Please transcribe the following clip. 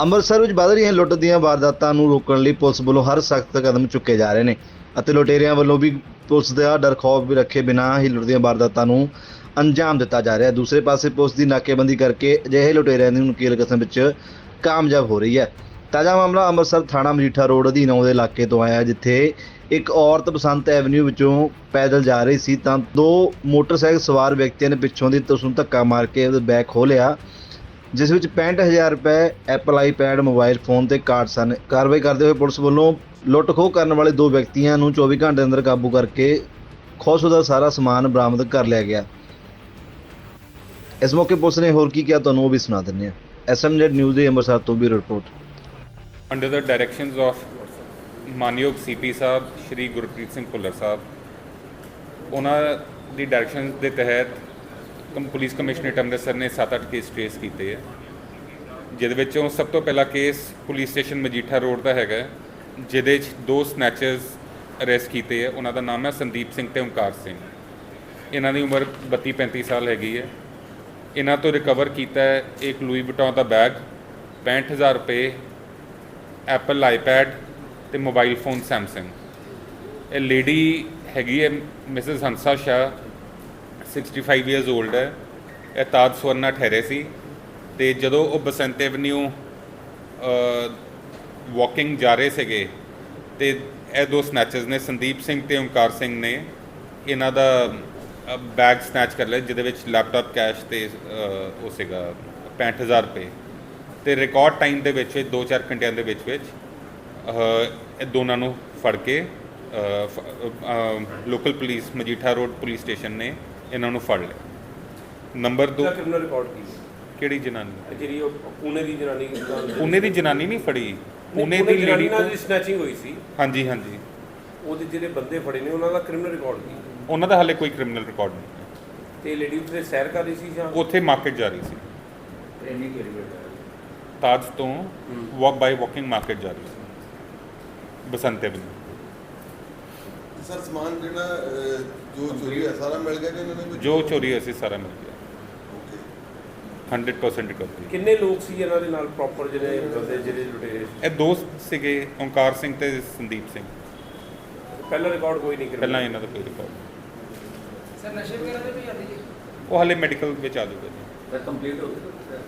ਅੰਮ੍ਰਿਤਸਰ ਵਿੱਚ ਵੱਧ ਰਹੀਆਂ ਲੁੱਟ ਦੀਆਂ ਵਾਰਦਾਤਾਂ ਨੂੰ ਰੋਕਣ ਲਈ ਪੁਲਿਸ ਵੱਲੋਂ ਹਰ ਸਖਤ ਕਦਮ ਚੁੱਕੇ ਜਾ ਰਹੇ ਨੇ ਅਤੇ ਲੁਟੇਰਿਆਂ ਵੱਲੋਂ ਵੀ ਪੁਲਿਸ ਦਾ ਡਰ ਖੌਫ ਵੀ ਰੱਖੇ ਬਿਨਾਂ ਹੀ ਲੁੱਟ ਦੀਆਂ ਵਾਰਦਾਤਾਂ ਨੂੰ ਅੰਜਾਮ ਦਿੱਤਾ ਜਾ ਰਿਹਾ। ਹੈ ਦੂਸਰੇ ਪਾਸੇ ਪੁਲਿਸ ਦੀ ਨਾਕੇਬੰਦੀ ਕਰਕੇ ਅਜਿਹੇ ਲੁਟੇਰਿਆਂ ਦੀ ਨਕੇਲ ਕਸਮ ਵਿੱਚ ਕਾਮਯਾਬ ਹੋ ਰਹੀ ਹੈ। ਤਾਜ਼ਾ ਮਾਮਲਾ ਅੰਮ੍ਰਿਤਸਰ ਥਾਣਾ ਮਜੀਠਾ ਰੋਡ ਅਧੀਨ ਆਉਂਦੇ ਇਲਾਕੇ ਤੋਂ ਆਇਆ, ਜਿੱਥੇ ਇੱਕ ਔਰਤ ਬਸੰਤ ਐਵਨਿਊ ਵਿੱਚੋਂ ਪੈਦਲ ਜਾ ਰਹੀ ਸੀ ਤਾਂ ਦੋ ਮੋਟਰਸਾਈਕਲ ਸਵਾਰ ਵਿਅਕਤੀਆਂ ਨੇ ਪਿੱਛੋਂ ਦੀ ਉਸ ਨੂੰ ਧੱਕਾ ਮਾਰ ਕੇ ਉਹਦਾ ਬੈਗ ਖੋਲਿਆ ਜਿਸ ਵਿੱਚ 65000 ਰੁਪਏ ਐਪਲ ਆਈਪੈਡ ਮੋਬਾਈਲ ਫੋਨ ਤੇ ਕਾਰਡ ਸਨ। ਕਾਰਵਾਈ ਕਰਦੇ ਹੋਏ ਪੁਲਿਸ ਵੱਲੋਂ ਲੁੱਟ ਕਰਨ ਵਾਲੇ ਦੋ ਵਿਅਕਤੀਆਂ ਨੂੰ 24 ਘੰਟੇ ਅੰਦਰ ਕਾਬੂ ਕਰਕੇ ਖੋਸੋ ਦਾ ਸਾਰਾ ਸਮਾਨ ਬਰਾਮਦ ਕਰ ਲਿਆ ਗਿਆ। ਇਸ ਮੌਕੇ ਪੁਲਿਸ ਨੇ ਹੋਰ ਕੀ ਕਿਹਾ ਤੁਹਾਨੂੰ ਉਹ ਵੀ ਸੁਣਾ ਦਿੰਦੇ ਹਾਂ। ਐਸਐਮਜੈਡ ਨਿਊਜ਼ ਦੇ ਅੰਮ੍ਰਿਤਸਰ ਤੋਂ ਵੀ report. Under the directions of ਮਾਨਯੋਗ ਸੀਪੀ ਸਾਹਿਬ, ਸ਼੍ਰੀ ਗੁਰਪ੍ਰੀਤ ਸਿੰਘ ਭੁੱਲਰ ਸਾਹਿਬ, ਉਹਨਾਂ ਦੀ ਡਾਇਰੈਕਸ਼ਨ ਦੇ ਤਹਿਤ ਪੁਲਿਸ ਕਮਿਸ਼ਨਰੇਟ ਅੰਮ੍ਰਿਤਸਰ ਨੇ 7-8 ਕੇਸ ਟ੍ਰੇਸ ਕੀਤੇ ਹੈ ਜਿਹਦੇ ਵਿੱਚੋਂ ਸਭ ਤੋਂ ਪਹਿਲਾ case police station Majitha road ਦਾ ਹੈਗਾ। ਜਿਹਦੇ 'ਚ ਦੋ ਸਨੈਚਰਸ ਅਰੈਸਟ ਕੀਤੇ ਹੈ ਉਹਨਾਂ ਦਾ ਨਾਮ ਹੈ ਸੰਦੀਪ ਸਿੰਘ ਤੇ ਓਮਕਾਰ ਸਿੰਘ। ਇਹਨਾਂ ਦੀ ਉਮਰ 32-35 ਸਾਲ ਹੈਗੀ ਹੈ ਇਹਨਾਂ ਤੋਂ ਰਿਕਵਰ ਕੀਤਾ ਹੈ ਇੱਕ ਲੂਈ ਬਟਾਂ ਦਾ ਬੈਗ 65000 ਰੁਪਏ ਐਪਲ ਆਈਪੈਡ ਤੇ ਮੋਬਾਈਲ ਫੋਨ ਸੈਮਸੰਗ ਇਹ ਲੇਡੀ ਹੈਗੀ ਹੈ missus Hansa Shah 65 years old ਹੈ। ਇਹ ਤਾਜ ਸਵਰਨਾ ਠਹਿਰੇ ਸੀ। ਤੇ ਜਦੋਂ ਉਹ ਬਸੰਤ ਐਵਨਿਊ ਵਾਕਿੰਗ ਜਾ ਰਹੇ ਸੀਗੇ, ਤੇ ਇਹ ਦੋ ਸਨੈਚਰਸ ਨੇ, ਸੰਦੀਪ ਸਿੰਘ ਤੇ ਓਮਕਾਰ ਸਿੰਘ ਨੇ। ਇਹਨਾਂ ਦਾ ਬੈਗ ਸਨੈਚ ਕਰ ਲਿਆ, ਜਿਹਦੇ ਵਿੱਚ ਲੈਪਟਾਪ ਕੈਸ਼ ਤੇ ਉਹ ਸੀਗਾ 65000 ਰੁਪਏ। ਤੇ ਰਿਕਾਰਡ ਟਾਈਮ ਦੇ ਵਿੱਚ 2-4 ਘੰਟਿਆਂ ਦੇ ਵਿੱਚ ਵਿੱਚ ਇਹ ਦੋਨਾਂ ਨੂੰ ਫੜ ਕੇ local police Majitha road police station ਨੇ ਇਹਨਾਂ ਨੂੰ ਫੜ ਲਿਆ। ਨੰਬਰ 2 ਦਾ ਕ੍ਰਿਮੀਨਲ ਰਿਕਾਰਡ ਕੀ ਹੈ? ਕਿਹੜੀ ਜਨਾਨੀ ਜਿਹੜੀ ਉਹ ਦੀ ਜਨਾਨੀ ਪੁਣੇ ਦੀ ਜਨਾਨੀ ਨਹੀਂ ਫੜੀ। ਪੁਣੇ ਦੀ ਲੇਡੀ ਨਾਲ ਸਨੈਚਿੰਗ ਹੋਈ ਸੀ। ਹਾਂਜੀ ਹਾਂਜੀ। ਉਹਦੇ ਜਿਹੜੇ ਬੰਦੇ ਫੜੇ ਨੇ ਉਹਨਾਂ ਦਾ ਕ੍ਰਿਮੀਨਲ ਰਿਕਾਰਡ ਕੀ? ਹੈ? ਉਹਨਾਂ ਦਾ ਹਾਲੇ ਕੋਈ ਕ੍ਰਿਮੀਨਲ ਰਿਕਾਰਡ ਨਹੀਂ। ਤੇ ਲੇਡੀ ਉੱਥੇ ਸੈਰ ਕਰ ਰਹੀ ਸੀ ਜਾਂ? ਉੱਥੇ ਮਾਰਕੀਟ ਜਾ ਰਹੀ ਸੀ। ਟ੍ਰੇਨਿੰਗ ਕਰੀ ਬੈਠਾ ਤਾਜ ਤੋਂ ਵਾਕ ਬਾਈ ਵਾਕਿੰਗ ਮਾਰਕੀਟ ਜਾ ਰਹੀ ਸੀ। ਬਸੰਤੇ ਬਿਨ ਸਰ ਸਮਾਨ ਜਿਹੜਾ ਅਹ, ਜੋ ਚੋਰੀ ਹੈ ਸਾਰਾ ਮਿਲ ਗਿਆ ਕਿ ਇਹਨਾਂ ਨੇ? ਜੋ ਚੋਰੀ ਹੋਈ ਸੀ ਸਾਰਾ ਮਿਲ ਗਿਆ। Okay. 100% ਰਿਕਵਰੀ ਕਿੰਨੇ ਲੋਕ ਸੀ ਇਹਨਾਂ ਦੇ ਨਾਲ ਪ੍ਰੋਪਰ ਜਿਹੜੇ ਬੰਦੇ ਜਿਹੜੇ ਲੁਟੇਰੇ? ਇਹ ਦੋਸਤ ਸੀਗੇ ਓਂਕਾਰ ਸਿੰਘ ਤੇ ਸੰਦੀਪ ਸਿੰਘ। ਪਹਿਲਾ ਰਿਕਾਰਡ ਕੋਈ ਨਹੀਂ ਪਹਿਲਾਂ ਇਹਨਾਂ ਦਾ ਕੋਈ ਰਿਕਾਰਡ ਸਰ ਨਸ਼ੇ ਵਗੈਰਾ ਦੇ ਵੀ ਆਦੀ ਹੈ ਉਹ ਹਾਲੇ ਮੈਡੀਕਲ ਵਿੱਚ ਆ ਜਾਊਗਾ ਜੀ ਸਰ ਕੰਪਲੀਟ ਹੋ ਗਿਆ